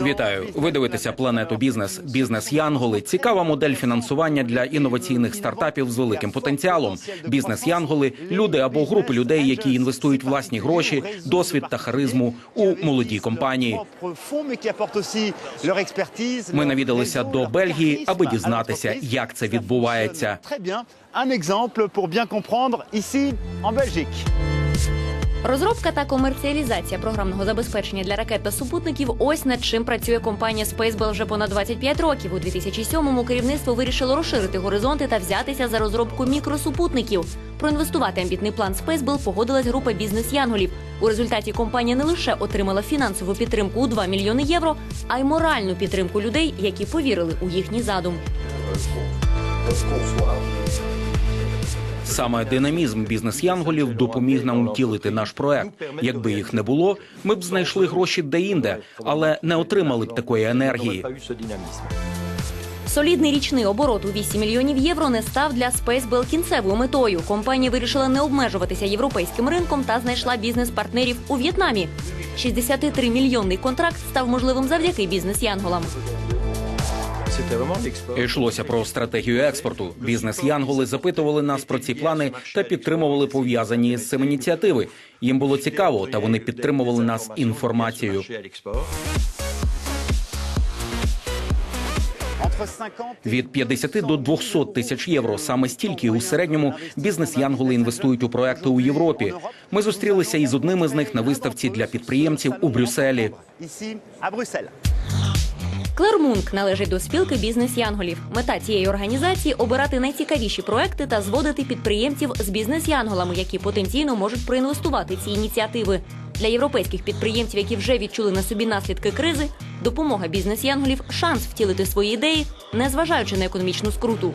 Вітаю. Ви дивитеся планету бізнес. Бізнес Янголи. Цікава модель фінансування для інноваційних стартапів з великим потенціалом. Бізнес Янголи люди або групи людей, які інвестують власні гроші, досвід та харизму у молоді компанії. Ми навідалися до Бельгії, аби дізнатися, як це відбувається. Très bien. Un exemple pour bien comprendre ici en Belgique. Розробка та комерціалізація програмного забезпечення для ракет та супутників ось над чим працює компанія Spacebell вже понад 25 років. У 2007-му керівництво вирішило розширити горизонти та взятися за розробку мікросупутників. Проінвестувати амбітний план Spacebell погодилась група бізнес-янголів. У результаті компанія не лише отримала фінансову підтримку у 2 мільйони євро, а й моральну підтримку людей, які повірили у їхній задум. Саме динамізм бізнес Янголів допоміг нам втілити наш проект. Якби їх не було, ми б знайшли гроші де-інде, але не отримали б такої енергії. Солідний річний оборот у 8 мільйонів євро не став для Spacebell кінцевою метою. Компанія вирішила не обмежуватися європейським ринком та знайшла бізнес-партнерів у В'єтнамі. 63 мільйонний контракт став можливим завдяки бізнес-янголам. Йшлося про стратегію експорту. Бізнес Янголи запитували нас про ці плани та підтримували пов'язані з цим ініціативи. Їм було цікаво, та вони підтримували нас інформацією. Entre 50 et Від 50 до 200 тисяч євро. Саме стільки у середньому бізнес Янголи інвестують у проекти у Європі. Ми зустрілися із одним із них на виставці для підприємців у Брюсселі. Ici à Bruxelles. Клер Мунк належить до спілки бізнес-янголів. Мета цієї організації обирати найцікавіші проекти та зводити підприємців з бізнес-янголами, які потенційно можуть проінвестувати ці ініціативи. Для європейських підприємців, які вже відчули на собі наслідки кризи, допомога бізнес-янголів шанс втілити свої ідеї, незважаючи на економічну скруту.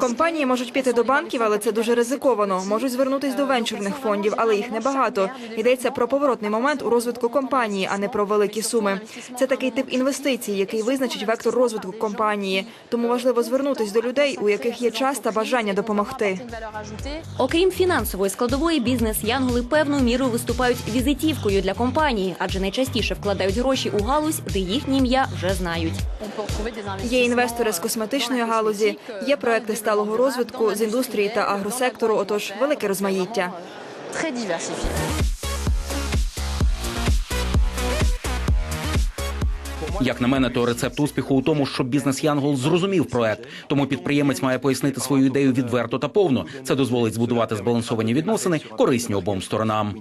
Компанії можуть піти до банків, але це дуже ризиковано. Можуть звернутись до венчурних фондів, але їх небагато. Йдеться про поворотний момент у розвитку компанії, а не про великі суми. Це такий тип інвестицій, який визначить вектор розвитку компанії. Тому важливо звернутись до людей, у яких є час та бажання допомогти. Окрім фінансової складової, бізнес-янголи певною мірою виступають візитівкою для компанії, адже найчастіше вкладають гроші у галузь, де їхні ім'я вже знають. Є інвестори з косметичної галузі, є проекти сталого розвитку з індустрії та агросектору. Отож, велике розмаїття. Як на мене, то рецепт успіху у тому, щоб бізнес Янгол зрозумів проект. Тому підприємець має пояснити свою ідею відверто та повно. Це дозволить збудувати збалансовані відносини, корисні обом сторонам.